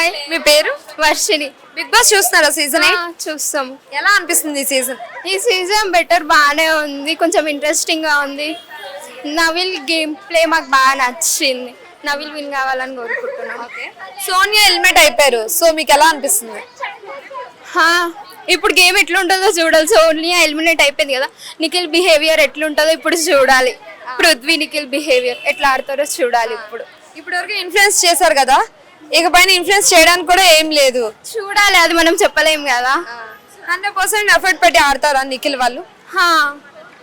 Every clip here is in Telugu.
హాయ్ మీ పేరు? వర్షిని బిగ్ బాస్ చూస్తున్నారా సీజన్ ఆ, చూస్తాము. ఎలా అనిపిస్తుంది ఈ సీజన్ ఈ సీజన్ బెటర్ బాగానే ఉంది కొంచెం ఇంట్రెస్టింగ్గా ఉంది. నవిల్ గేమ్ ప్లే మాకు బాగా నచ్చింది. నవిల్ విన్ కావాలని కోరుకుంటున్నాం. సోనియా హెల్మెట్ అయిపోయారు సో మీకు ఎలా అనిపిస్తుంది? హా, ఇప్పుడు గేమ్ ఎట్లుంటుందో చూడాలి. సో ఓన్లీ ఎలిమినేట్ అయిపోయింది కదా నిఖిల్ బిహేవియర్ ఎట్లుంటుందో ఇప్పుడు చూడాలి. పృథ్వీ నిఖిల్ బిహేవియర్ ఎట్లా ఆడతారో చూడాలి ఇప్పుడు. ఇప్పటి వరకు ఇన్ఫ్లుయెన్స్ చేశారు కదా? ఇకపైన ఇన్ఫ్లుయెన్స్ చేయడానికి కూడా ఏం లేదు. చూడాలి అది మనం చెప్పలేం కదా. హండ్రెడ్ పర్సెంట్ ఎఫర్ట్ పెట్టి ఆడతారా నిఖిల్ వాళ్ళు? హా,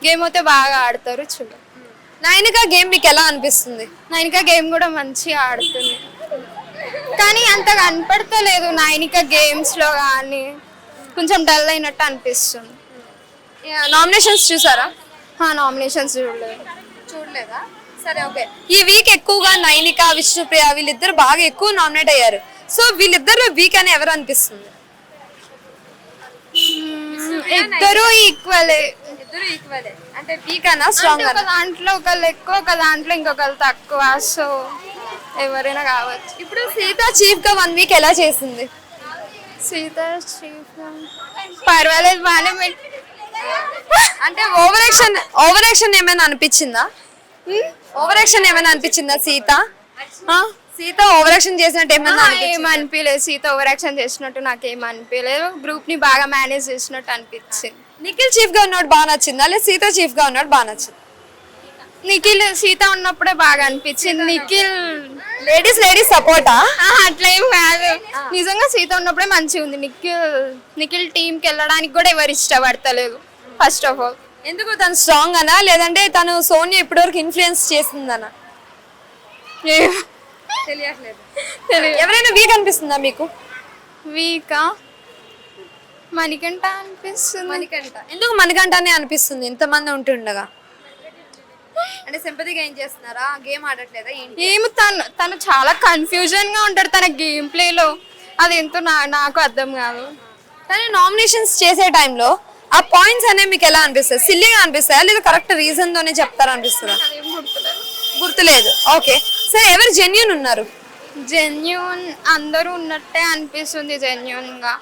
గేమ్ అయితే బాగా ఆడతారు చూడాలి నైనిక గేమ్ మీకు ఎలా అనిపిస్తుంది? నైనిక గేమ్ కూడా మంచిగా ఆడుతుంది. కానీ అంత కనపడతలేదు నైనిక గేమ్స్లో కానీ. కొంచెం డల్ అయినట్టు అనిపిస్తుంది. నామినేషన్స్ చూసారా? నామినేషన్స్ చూడలేదు. చూడలేదా? సరే ఓకే. ఈ వీక్ ఎక్కువగా నైనిక విష్ణుప్రియ వీళ్ళిద్దరు బాగా ఎక్కువ నామినేట్ అయ్యారు. సో వీళ్ళిద్దరు వీక్ అని ఎవరు అనిపిస్తుంది? ఇద్దరు ఈక్వలే ఇద్దరు ఈక్వలే అంటే వీక్ అనా స్ట్రాంగ్ ఒక దాంట్లో ఒకళ్ళు ఎక్కువ ఒక దాంట్లో ఇంకొకళ్ళు తక్కువ. సో ఎవరైనా కావచ్చు. ఇప్పుడు సీత చీఫ్గా వన్ వీక్ ఎలా చేసింది? సీత శ్రీఫ్ పర్వాలేదు బాగానే అంటే ఓవర్ యాక్షన్ ఓవర్ యాక్షన్ ఏమైనా అనిపించిందా? ఓవర్ యాక్షన్ ఏమైనా అనిపించిందా సీత? సీత ఓవర్ యాక్షన్ చేసినట్టు ఏమైనా ఆ, ఏం అనిపించలేదు సీత ఓవర్ యాక్షన్ చేసినట్టు నాకేం అనిపించలేదు గ్రూప్ని బాగా మేనేజ్ చేసినట్టు అనిపించింది. నిఖిల్ చీఫ్గా ఉన్నాడు బాగా నచ్చిందా? లేదా సీత చీఫ్గా ఉన్నాడు బాగా నచ్చింది? నిఖిల్ సీత ఉన్నప్పుడే బాగా అనిపించింది. నిఖిల్ లేడీస్ లేడీస్ సపోర్టా అట్లా ఏం కాదు. నిజంగా సీత ఉన్నప్పుడే మంచిగా ఉంది నిఖిల్ నిఖిల్ టీంకి వెళ్ళడానికి కూడా ఎవరు ఇష్టపడతలేదు. ఫస్ట్ ఆఫ్ ఆల్ ఎందుకు తను స్ట్రాంగ్ అనా? లేదంటే తను సోనియా ఇప్పటివరకు ఇన్ఫ్లుయెన్స్ చేసిందనా? తెలియట్లేదు. ఎవరైనా వీక్ అనిపిస్తుందా మీకు? వీకా మణికంట అనిపిస్తుంది. మణికంట ఎందుకు మణికంటనే అనిపిస్తుంది? ఇంతమంది ఉంటుండగా. అంటే సింపతిగా ఏం చేస్తున్నారా? గేమ్ ఆడట్లేదా? ఏంటి? ఏమి తను తను చాలా కన్ఫ్యూజన్గా ఉంటాడు తన గేమ్ ప్లేలో అదేంటో నా నాకు అర్థం కాదు. కానీ నామినేషన్స్ చేసే టైంలో ఆ పాయింట్స్ అనేవి మీకు ఎలా అనిపిస్తాయి సిల్లీగా అనిపిస్తాయా లేదా కరెక్ట్ రీజన్ తోనే చెప్తారా అనిపిస్తుందా? గుర్తులేదు. గుర్తులేదు ఓకే. సరే ఎవరు జెన్యున్ ఉన్నారు? జెన్యున్ అందరూ ఉన్నట్టే అనిపిస్తుంది జెన్యున్గా.